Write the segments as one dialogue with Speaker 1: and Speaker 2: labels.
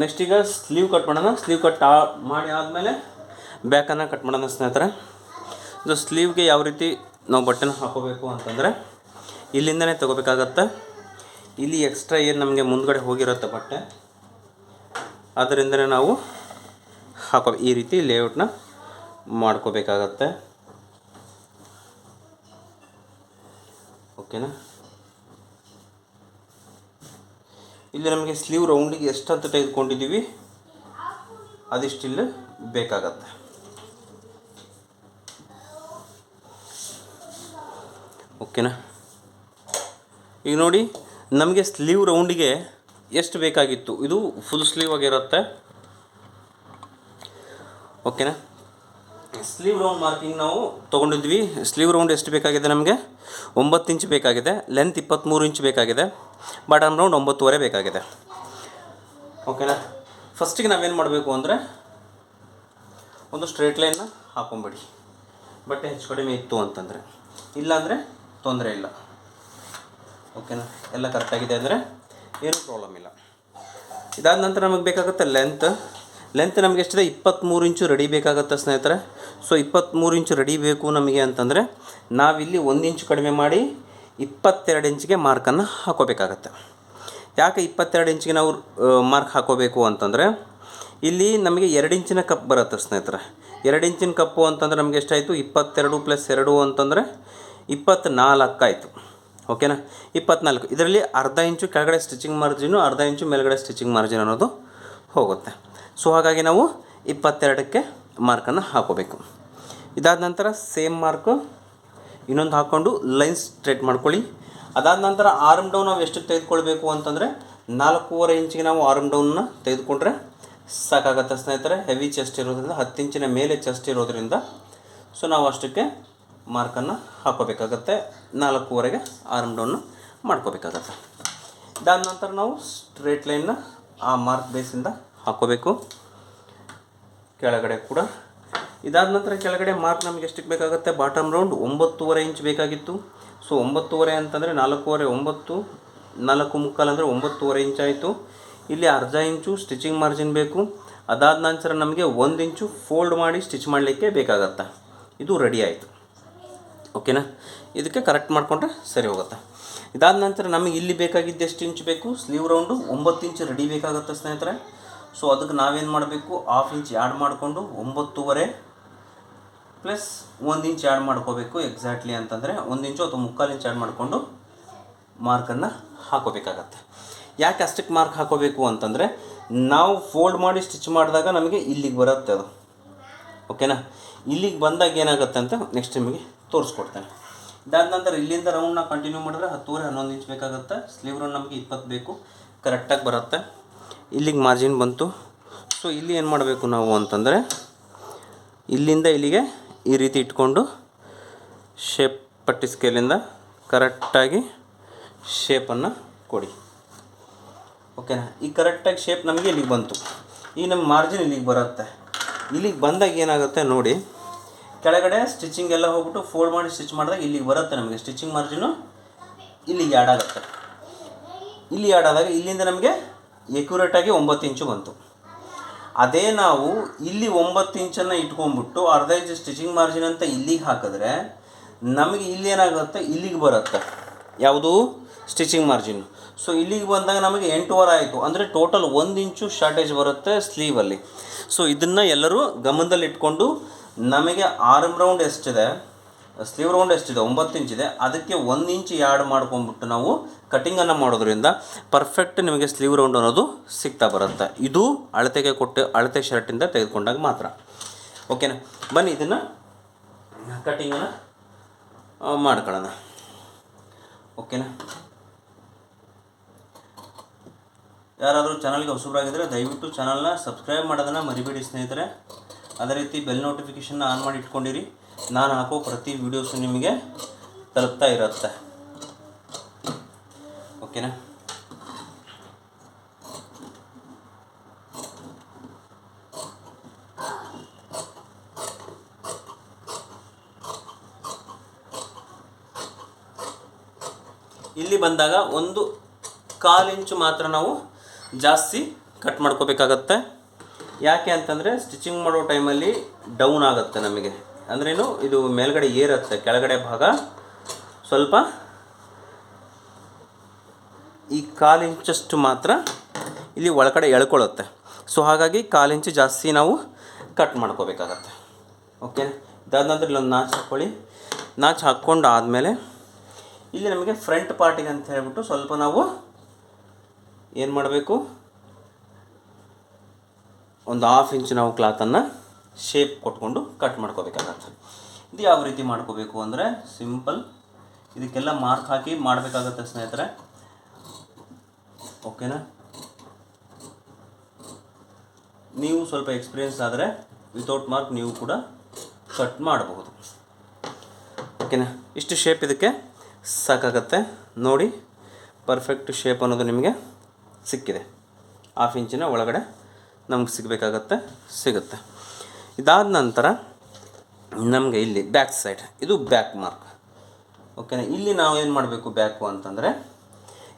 Speaker 1: Next ಈಗ sleeve cut ಮಾಡೋಣ. Sleeve cut ಮಾಡಿ ಆದಮೇಲೆ ಬ್ಯಾಕನ್ನು ಕಟ್ ಮಾಡೋಣ ಸ್ನೇಹಿತರೆ. ಇದು ಸ್ಲೀವ್ಗೆ ಯಾವ ರೀತಿ ನಾವು ಬಟ್ಟೆನ ಹಾಕೋಬೇಕು ಅಂತಂದರೆ ಇಲ್ಲಿಂದನೇ ತೊಗೋಬೇಕಾಗತ್ತೆ. ಇಲ್ಲಿ ಎಕ್ಸ್ಟ್ರಾ ಏನು ನಮಗೆ ಮುಂದ್ಗಡೆ ಹೋಗಿರುತ್ತೆ ಬಟ್ಟೆ, ಅದರಿಂದನೇ ನಾವು ಹಾಕೋ ಈ ರೀತಿ ಲೇಔಟ್ನ ಮಾಡ್ಕೋಬೇಕಾಗತ್ತೆ. ಓಕೆನಾ ಇಲ್ಲಿ ನಮಗೆ ಸ್ಲೀವ್ ರೌಂಡಿಗೆ ಎಷ್ಟಂತ ತೆಗೆದುಕೊಂಡಿದ್ದೀವಿ, ಅದಿಷ್ಟಿಲ್ಲಿ ಬೇಕಾಗತ್ತೆ. ಓಕೆನಾ ಈಗ ನೋಡಿ, ನಮಗೆ ಸ್ಲೀವ್ ರೌಂಡಿಗೆ ಎಷ್ಟು ಬೇಕಾಗಿತ್ತು? ಇದು ಫುಲ್ ಸ್ಲೀವ್ ಆಗಿರುತ್ತೆ ಓಕೆನಾ ಸ್ಲೀವ್ ರೌಂಡ್ ಮಾರ್ಕಿಂಗ್ ನಾವು ತೊಗೊಂಡಿದ್ವಿ. ಸ್ಲೀವ್ ರೌಂಡ್ ಎಷ್ಟು ಬೇಕಾಗಿದೆ ನಮಗೆ? ಒಂಬತ್ತು ಇಂಚ್ ಬೇಕಾಗಿದೆ ಲೆಂತ್ ಇಪ್ಪತ್ತ್ಮೂರು ಇಂಚ್ ಬೇಕಾಗಿದೆ. ಬಾಟಮ್ ಅನ್ರೌಂಡ್ ಒಂಬತ್ತುವರೆ ಬೇಕಾಗಿದೆ. ಓಕೆನಾ ಫಸ್ಟಿಗೆ ನಾವೇನು ಮಾಡಬೇಕು ಅಂದರೆ ಒಂದು ಸ್ಟ್ರೇಟ್ ಲೈನ್ನ ಹಾಕೊಂಬಿಡಿ. ಬಟ್ಟೆ ಹೆಚ್ಚು ಕಡಿಮೆ ಇತ್ತು ಅಂತಂದರೆ. ಇಲ್ಲಾಂದರೆ ತೊಂದರೆ ಇಲ್ಲ. ಓಕೆನಾ ಎಲ್ಲ ಕರೆಕ್ಟಾಗಿದೆ ಅಂದರೆ ಏನೂ ಪ್ರಾಬ್ಲಮ್ ಇಲ್ಲ. ಇದಾದ ನಂತರ ನಮಗೆ ಬೇಕಾಗುತ್ತೆ ಲೆಂತ್ ಲೆಂತ್ ನಮಗೆ ಎಷ್ಟಿದೆ? ಇಪ್ಪತ್ತ್ಮೂರು ಇಂಚು ರೆಡಿ ಬೇಕಾಗುತ್ತೆ ಸ್ನೇಹಿತರೆ. ಸೊ ಇಪ್ಪತ್ತ್ಮೂರು ಇಂಚು ರೆಡಿ ಬೇಕು ನಮಗೆ ಅಂತಂದರೆ ನಾವಿಲ್ಲಿ ಒಂದು ಇಂಚು ಕಡಿಮೆ ಮಾಡಿ ಇಪ್ಪತ್ತೆರಡು ಇಂಚಿಗೆ ಮಾರ್ಕನ್ನು ಹಾಕೋಬೇಕಾಗತ್ತೆ. ಯಾಕೆ ಇಪ್ಪತ್ತೆರಡು ಇಂಚಿಗೆ ನಾವು ಮಾರ್ಕ್ ಹಾಕೋಬೇಕು ಅಂತಂದರೆ, ಇಲ್ಲಿ ನಮಗೆ ಎರಡು ಇಂಚಿನ ಕಪ್ ಬರುತ್ತೆ ಸ್ನೇಹಿತರೆ. ಎರಡು ಇಂಚಿನ ಕಪ್ಪು ಅಂತಂದರೆ ನಮಗೆ ಎಷ್ಟಾಯಿತು? ಇಪ್ಪತ್ತೆರಡು ಪ್ಲಸ್ ಎರಡು ಅಂತಂದರೆ ಇಪ್ಪತ್ತ್ನಾಲ್ಕು ಆಯಿತು. ಓಕೆನಾ ಇಪ್ಪತ್ನಾಲ್ಕು. ಇದರಲ್ಲಿ ಅರ್ಧ ಇಂಚು ಕೆಳಗಡೆ ಸ್ಟಿಚಿಂಗ್ ಮಾರ್ಜಿನು ಅರ್ಧ ಇಂಚು ಮೇಲ್ಗಡೆ ಸ್ಟಿಚಿಂಗ್ ಮಾರ್ಜಿನ್ ಅನ್ನೋದು ಹೋಗುತ್ತೆ. ಸೊ ಹಾಗಾಗಿ ನಾವು ಇಪ್ಪತ್ತೆರಡಕ್ಕೆ ಮಾರ್ಕನ್ನು ಹಾಕೋಬೇಕು. ಇದಾದ ನಂತರ ಸೇಮ್ ಮಾರ್ಕು ಇನ್ನೊಂದು ಹಾಕ್ಕೊಂಡು ಲೈನ್ ಸ್ಟ್ರೇಟ್ ಮಾಡ್ಕೊಳ್ಳಿ. ಅದಾದ ನಂತರ ಆರ್ಮ್ ಡೌನ್ ನಾವು ಎಷ್ಟು ತೆಗೆದುಕೊಳ್ಬೇಕು ಅಂತಂದರೆ ನಾಲ್ಕೂವರೆ ಇಂಚಿಗೆ ನಾವು ಆರ್ಮ್ ಡೌನ್ನ ತೆಗೆದುಕೊಂಡ್ರೆ ಸಾಕಾಗತ್ತೆ ಸ್ನೇಹಿತರೆ. ಹೆವಿ ಚೆಸ್ಟ್ ಇರೋದ್ರಿಂದ, ಹತ್ತು ಇಂಚಿನ ಮೇಲೆ ಚೆಸ್ಟ್ ಇರೋದ್ರಿಂದ ಸೊ ನಾವು ಅಷ್ಟಕ್ಕೆ ಮಾರ್ಕನ್ನು ಹಾಕೋಬೇಕಾಗತ್ತೆ ನಾಲ್ಕೂವರೆಗೆ ಆರ್ಮ್ ಡೌನ್ನ ಮಾಡ್ಕೋಬೇಕಾಗತ್ತೆ. ಇದಾದ ನಂತರ ನಾವು ಸ್ಟ್ರೇಟ್ ಲೈನ್ನ ಆ ಮಾರ್ಕ್ ಬೇಸಿಂದ ಹಾಕೋಬೇಕು ಕೆಳಗಡೆ ಕೂಡ ಇದಾದ ನಂತರ ಕೆಳಗಡೆ ಮಾರ್ಕ್ ನಮಗೆ ಎಷ್ಟಕ್ಕೆ ಬೇಕಾಗುತ್ತೆ? ಬಾಟಮ್ ರೌಂಡ್ ಒಂಬತ್ತೂವರೆ ಇಂಚ್ ಬೇಕಾಗಿತ್ತು. ಸೊ ಒಂಬತ್ತೂವರೆ ಅಂತಂದರೆ ನಾಲ್ಕೂವರೆ ಒಂಬತ್ತು, ನಾಲ್ಕು ಮುಕ್ಕಾಲು ಅಂದರೆ ಒಂಬತ್ತೂವರೆ ಇಂಚ್ ಆಯಿತು. ಇಲ್ಲಿ ಅರ್ಧ ಇಂಚು ಸ್ಟಿಚಿಂಗ್ ಮಾರ್ಜಿನ್ ಬೇಕು. ಅದಾದ ನಂತರ ನಮಗೆ ಒಂದು ಇಂಚು ಫೋಲ್ಡ್ ಮಾಡಿ ಸ್ಟಿಚ್ ಮಾಡಲಿಕ್ಕೆ ಬೇಕಾಗತ್ತೆ? ಇದು ರೆಡಿ ಆಯಿತು. ಓಕೆನಾ ಇದಕ್ಕೆ ಕರೆಕ್ಟ್ ಮಾಡಿಕೊಂಡ್ರೆ ಸರಿ ಹೋಗುತ್ತೆ? ಇದಾದ ನಂತರ ನಮಗೆ ಇಲ್ಲಿ ಬೇಕಾಗಿದ್ದು ಎಷ್ಟು ಇಂಚ್ ಬೇಕು? ಸ್ಲೀವ್ ರೌಂಡು ಒಂಬತ್ತು ಇಂಚ್ ರೆಡಿ ಬೇಕಾಗುತ್ತೆ ಸ್ನೇಹಿತರೆ? ಸೊ ಅದಕ್ಕೆ ನಾವೇನು ಮಾಡಬೇಕು? ಹಾಫ್ ಇಂಚ್ ಆ್ಯಡ್ ಮಾಡಿಕೊಂಡು ಒಂಬತ್ತೂವರೆ ಪ್ಲಸ್ ಒಂದು ಇಂಚ್ ಆ್ಯಡ್ ಮಾಡ್ಕೋಬೇಕು ಎಕ್ಸಾಕ್ಟ್ಲಿ ಅಂತಂದರೆ ಒಂದು ಇಂಚು ಅಥವಾ ಮುಕ್ಕಾಲು ಇಂಚ್ ಆ್ಯಡ್ ಮಾಡಿಕೊಂಡು ಮಾರ್ಕನ್ನು ಹಾಕೋಬೇಕಾಗತ್ತೆ. ಯಾಕೆ ಅಷ್ಟಕ್ಕೆ ಮಾರ್ಕ್ ಹಾಕೋಬೇಕು ಅಂತಂದರೆ ನಾವು ಫೋಲ್ಡ್ ಮಾಡಿ ಸ್ಟಿಚ್ ಮಾಡಿದಾಗ ನಮಗೆ ಇಲ್ಲಿಗೆ ಬರುತ್ತೆ ಅದು. ಓಕೆನಾ ಇಲ್ಲಿಗೆ ಬಂದಾಗ ಏನಾಗುತ್ತೆ ಅಂತ ನೆಕ್ಸ್ಟ್ ನಿಮಗೆ ತೋರಿಸ್ಕೊಡ್ತೇನೆ. ಇದಾದ ನಂತರ ಇಲ್ಲಿಂದ ರೌಂಡ್ನ ಕಂಟಿನ್ಯೂ ಮಾಡಿದ್ರೆ ಹತ್ತುವರೆ ಹನ್ನೊಂದು ಇಂಚ್ ಬೇಕಾಗುತ್ತೆ. ಸ್ಲೀವ್ ರೌಂಡ್ ನಮಗೆ ಇಪ್ಪತ್ತು ಬೇಕು. ಕರೆಕ್ಟಾಗಿ ಬರುತ್ತೆ. ಇಲ್ಲಿಗೆ ಮಾರ್ಜಿನ್ ಬಂತು. ಸೊ ಇಲ್ಲಿ ಏನು ಮಾಡಬೇಕು ನಾವು ಅಂತಂದರೆ ಇಲ್ಲಿಂದ ಇಲ್ಲಿಗೆ ಈ ರೀತಿ ಇಟ್ಕೊಂಡು ಶೇಪ್ ಪಟ್ಟಿ ಸ್ಕೇಲಿಂದ ಕರೆಕ್ಟಾಗಿ ಶೇಪನ್ನು ಕೊಡಿ. ಓಕೆನಾ ಈ ಕರೆಕ್ಟಾಗಿ ಶೇಪ್ ನಮಗೆ ಇಲ್ಲಿಗೆ ಬಂತು. ಈ ನಮ್ಮ ಮಾರ್ಜಿನ್ ಇಲ್ಲಿಗೆ ಬರುತ್ತೆ. ಇಲ್ಲಿಗೆ ಬಂದಾಗ ಏನಾಗುತ್ತೆ ನೋಡಿ, ಕೆಳಗಡೆ ಸ್ಟಿಚಿಂಗ್ ಎಲ್ಲ ಹೋಗ್ಬಿಟ್ಟು ಫೋಲ್ಡ್ ಮಾಡಿ ಸ್ಟಿಚ್ ಮಾಡಿದಾಗ ಇಲ್ಲಿಗೆ ಬರುತ್ತೆ ನಮಗೆ. ಸ್ಟಿಚಿಂಗ್ ಮಾರ್ಜಿನು ಇಲ್ಲಿಗೆ ಆ್ಯಡ್ ಆಗುತ್ತೆ. ಇಲ್ಲಿ ಆ್ಯಡ್ ಆದಾಗ ಇಲ್ಲಿಂದ ನಮಗೆ ಎಕ್ಯುರೇಟಾಗಿ ಒಂಬತ್ತು ಇಂಚು ಬಂತು. ಅದೇ ನಾವು ಇಲ್ಲಿ ಒಂಬತ್ತು ಇಂಚನ್ನು ಇಟ್ಕೊಂಡ್ಬಿಟ್ಟು ಅರ್ಧ ಇಂಚು ಸ್ಟಿಚಿಂಗ್ ಮಾರ್ಜಿನ್ ಅಂತ ಇಲ್ಲಿಗೆ ಹಾಕಿದ್ರೆ ನಮಗೆ ಇಲ್ಲಿ ಏನಾಗುತ್ತೆ? ಇಲ್ಲಿಗೆ ಬರುತ್ತೆ. ಯಾವುದು? ಸ್ಟಿಚಿಂಗ್ ಮಾರ್ಜಿನ್ ಸೊ ಇಲ್ಲಿಗೆ ಬಂದಾಗ ನಮಗೆ ಎಂಟೂವರೆ ಆಯಿತು. ಅಂದರೆ ಟೋಟಲ್ ಒಂದು ಇಂಚು ಶಾರ್ಟೇಜ್ ಬರುತ್ತೆ ಸ್ಲೀವಲ್ಲಿ ಸೊ ಇದನ್ನು ಎಲ್ಲರೂ ಗಮನದಲ್ಲಿ ಇಟ್ಕೊಂಡು ನಮಗೆ ಆರ್ಮ್ ರೌಂಡ್ ಎಷ್ಟಿದೆ? ಸ್ಲೀವ್ ರೌಂಡ್ ಎಷ್ಟಿದೆ? ಒಂಬತ್ತು ಇಂಚಿದೆ ಅದಕ್ಕೆ ಒಂದು ಇಂಚ್ ಯಾಡ್ ಮಾಡ್ಕೊಂಡ್ಬಿಟ್ಟು ನಾವು ಕಟಿಂಗನ್ನು ಮಾಡೋದ್ರಿಂದ ಪರ್ಫೆಕ್ಟ್ ನಿಮಗೆ ಸ್ಲೀವ್ ರೌಂಡ್ ಅನ್ನೋದು ಸಿಗ್ತಾ ಬರುತ್ತೆ. ಇದು ಅಳತೆಗೆ ಕೊಟ್ಟು, ಅಳತೆ ಶರ್ಟಿಂದ ತೆಗೆದುಕೊಂಡಾಗ ಮಾತ್ರ. ಓಕೆನಾ ಬನ್ನಿ ಇದನ್ನು ಕಟಿಂಗನ್ನು ಮಾಡ್ಕೊಳ್ಳೋಣ. ಓಕೆನಾ ಯಾರಾದರೂ ಚಾನಲ್ಗೆ ಹೊಸಬರಾಗಿದ್ದರೆ ದಯವಿಟ್ಟು ಚಾನಲ್ನ ಸಬ್ಸ್ಕ್ರೈಬ್ ಮಾಡೋದನ್ನು ಮರಿಬೇಡಿ ಸ್ನೇಹಿತರೆ. ಅದೇ ರೀತಿ ಬೆಲ್ ನೋಟಿಫಿಕೇಷನ್ನ ಆನ್ ಮಾಡಿ ಇಟ್ಕೊಂಡಿರಿ. ನಾನು ಹಾಕೋ ಪ್ರತಿ ವೀಡಿಯೋಸು ನಿಮಗೆ ತಲುಪ್ತಾ ಇರುತ್ತೆ. ಓಕೆನಾ ಇಲ್ಲಿ ಬಂದಾಗ ಒಂದು ಕಾಲು ಇಂಚು ಮಾತ್ರ ನಾವು ಜಾಸ್ತಿ ಕಟ್ ಮಾಡ್ಕೋಬೇಕಾಗತ್ತೆ. ಯಾಕೆ ಅಂತಂದರೆ ಸ್ಟಿಚಿಂಗ್ ಮಾಡೋ ಟೈಮಲ್ಲಿ ಡೌನ್ ಆಗುತ್ತೆ ನಮಗೆ. ಅಂದ್ರೇನು, ಇದು ಮೇಲ್ಗಡೆ ಏರುತ್ತೆ, ಕೆಳಗಡೆ ಭಾಗ ಸ್ವಲ್ಪ ಈ ಕಾಲಿಂಚಷ್ಟು ಮಾತ್ರ ಇಲ್ಲಿ ಒಳಗಡೆ ಎಳ್ಕೊಳ್ಳುತ್ತೆ. ಸೊ ಹಾಗಾಗಿ ಕಾಲಿಂಚು ಜಾಸ್ತಿ ನಾವು ಕಟ್ ಮಾಡ್ಕೋಬೇಕಾಗತ್ತೆ. ಓಕೆ ಇದಾದ ನಂತರ ಇಲ್ಲೊಂದು ನಾಚ್ ಹಾಕ್ಕೊಳ್ಳಿ ನಾಚ್ ಹಾಕ್ಕೊಂಡು ಆದಮೇಲೆ ಇಲ್ಲಿ ನಮಗೆ ಫ್ರಂಟ್ ಪಾರ್ಟಿಗೆ ಅಂತ ಹೇಳ್ಬಿಟ್ಟು ಸ್ವಲ್ಪ ನಾವು ಏನು ಮಾಡಬೇಕು? ಒಂದು ಹಾಫ್ ಇಂಚ್ ನಾವು ಕ್ಲಾತನ್ನು ಶೇಪ್ ಕೊಟ್ಕೊಂಡು ಕಟ್ ಮಾಡ್ಕೋಬೇಕಾಗತ್ತೆ. ಇದು ಯಾವ ರೀತಿ ಮಾಡ್ಕೋಬೇಕು ಅಂದರೆ ಸಿಂಪಲ್ ಇದಕ್ಕೆಲ್ಲ ಮಾರ್ಕ್ ಹಾಕಿ ಮಾಡಬೇಕಾಗತ್ತೆ ಸ್ನೇಹಿತರೆ. ಓಕೆನಾ ನೀವು ಸ್ವಲ್ಪ ಎಕ್ಸ್ಪೀರಿಯನ್ಸ್ ಆದರೆ ವಿತೌಟ್ ಮಾರ್ಕ್ ನೀವು ಕೂಡ ಕಟ್ ಮಾಡಬಹುದು. ಓಕೆನಾ ಇಷ್ಟು ಶೇಪ್ ಇದಕ್ಕೆ ಸಾಕಾಗತ್ತೆ. ನೋಡಿ ಪರ್ಫೆಕ್ಟ್ ಶೇಪ್ ಅನ್ನೋದು ನಿಮಗೆ ಸಿಕ್ಕಿದೆ. ಹಾಫ್ ಇಂಚಿನ ಒಳಗಡೆ ನಮ್ಗೆ ಸಿಗಬೇಕಾಗತ್ತೆ, ಸಿಗುತ್ತೆ. ಇದಾದ ನಂತರ ನಮಗೆ ಇಲ್ಲಿ ಬ್ಯಾಕ್ ಸೈಡ್ ಇದು ಬ್ಯಾಕ್ ಮಾರ್ಕ್ ಓಕೆನಾ ಇಲ್ಲಿ ನಾವು ಏನು ಮಾಡಬೇಕು ಬ್ಯಾಕು ಅಂತಂದರೆ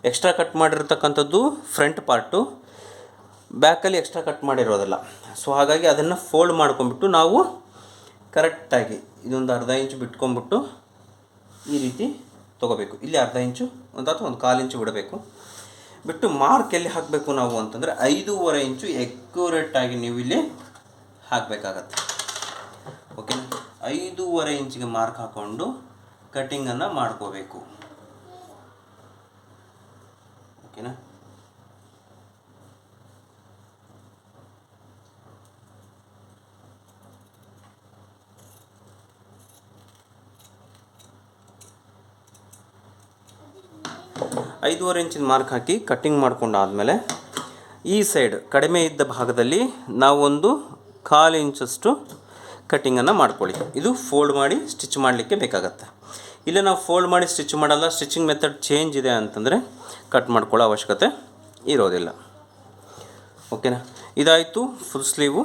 Speaker 1: ಎಕ್ಸ್ಟ್ರಾ ಕಟ್ ಮಾಡಿರ್ತಕ್ಕಂಥದ್ದು ಫ್ರಂಟ್ ಪಾರ್ಟು ಬ್ಯಾಕಲ್ಲಿ ಎಕ್ಸ್ಟ್ರಾ ಕಟ್ ಮಾಡಿರೋದಿಲ್ಲ. ಸೊ ಹಾಗಾಗಿ ಅದನ್ನು ಫೋಲ್ಡ್ ಮಾಡ್ಕೊಂಬಿಟ್ಟು ನಾವು ಕರೆಕ್ಟಾಗಿ ಇದೊಂದು ಅರ್ಧ ಇಂಚು ಬಿಟ್ಕೊಂಬಿಟ್ಟು ಈ ರೀತಿ ತೊಗೋಬೇಕು. ಇಲ್ಲಿ ಅರ್ಧ ಇಂಚು ಒಂದು ಅಥವಾ ಒಂದು ಕಾಲು ಇಂಚು ಬಿಡಬೇಕು. ಬಿಟ್ಟು ಮಾರ್ಕ್ ಎಲ್ಲಿ ಹಾಕಬೇಕು ನಾವು ಅಂತಂದರೆ ಐದೂವರೆ ಇಂಚು ಎಕ್ಯುರೇಟಾಗಿ ನೀವು ಇಲ್ಲಿ ಹಾಕಬೇಕಾಗತ್ತೆ. ಓಕೆನಾ ಐದೂವರೆ ಇಂಚಿಗೆ ಮಾರ್ಕ್ ಹಾಕ್ಕೊಂಡು ಕಟ್ಟಿಂಗನ್ನು ಮಾಡ್ಕೋಬೇಕು. ಓಕೆನಾ ಐದೂವರೆ ಇಂಚಿನ ಮಾರ್ಕ್ ಹಾಕಿ ಕಟ್ಟಿಂಗ್ ಮಾಡಿಕೊಂಡಾದಮೇಲೆ ಈ ಸೈಡ್ ಕಡಿಮೆ ಇದ್ದ ಭಾಗದಲ್ಲಿ ನಾವೊಂದು ಕಾಲು ಇಂಚಷ್ಟು ಕಟ್ಟಿಂಗನ್ನು ಮಾಡ್ಕೊಳ್ಳಿ. ಇದು ಫೋಲ್ಡ್ ಮಾಡಿ ಸ್ಟಿಚ್ ಮಾಡಲಿಕ್ಕೆ ಬೇಕಾಗತ್ತೆ. ಇಲ್ಲ ನಾವು ಫೋಲ್ಡ್ ಮಾಡಿ ಸ್ಟಿಚ್ ಮಾಡಲ್ಲ ಸ್ಟಿಚಿಂಗ್ ಮೆಥಡ್ ಚೇಂಜ್ ಇದೆ ಅಂತಂದರೆ ಕಟ್ ಮಾಡ್ಕೊಳ್ಳೋ ಅವಶ್ಯಕತೆ ಇರೋದಿಲ್ಲ. ಓಕೆನಾ ಇದಾಯಿತು ಫುಲ್ ಸ್ಲೀವು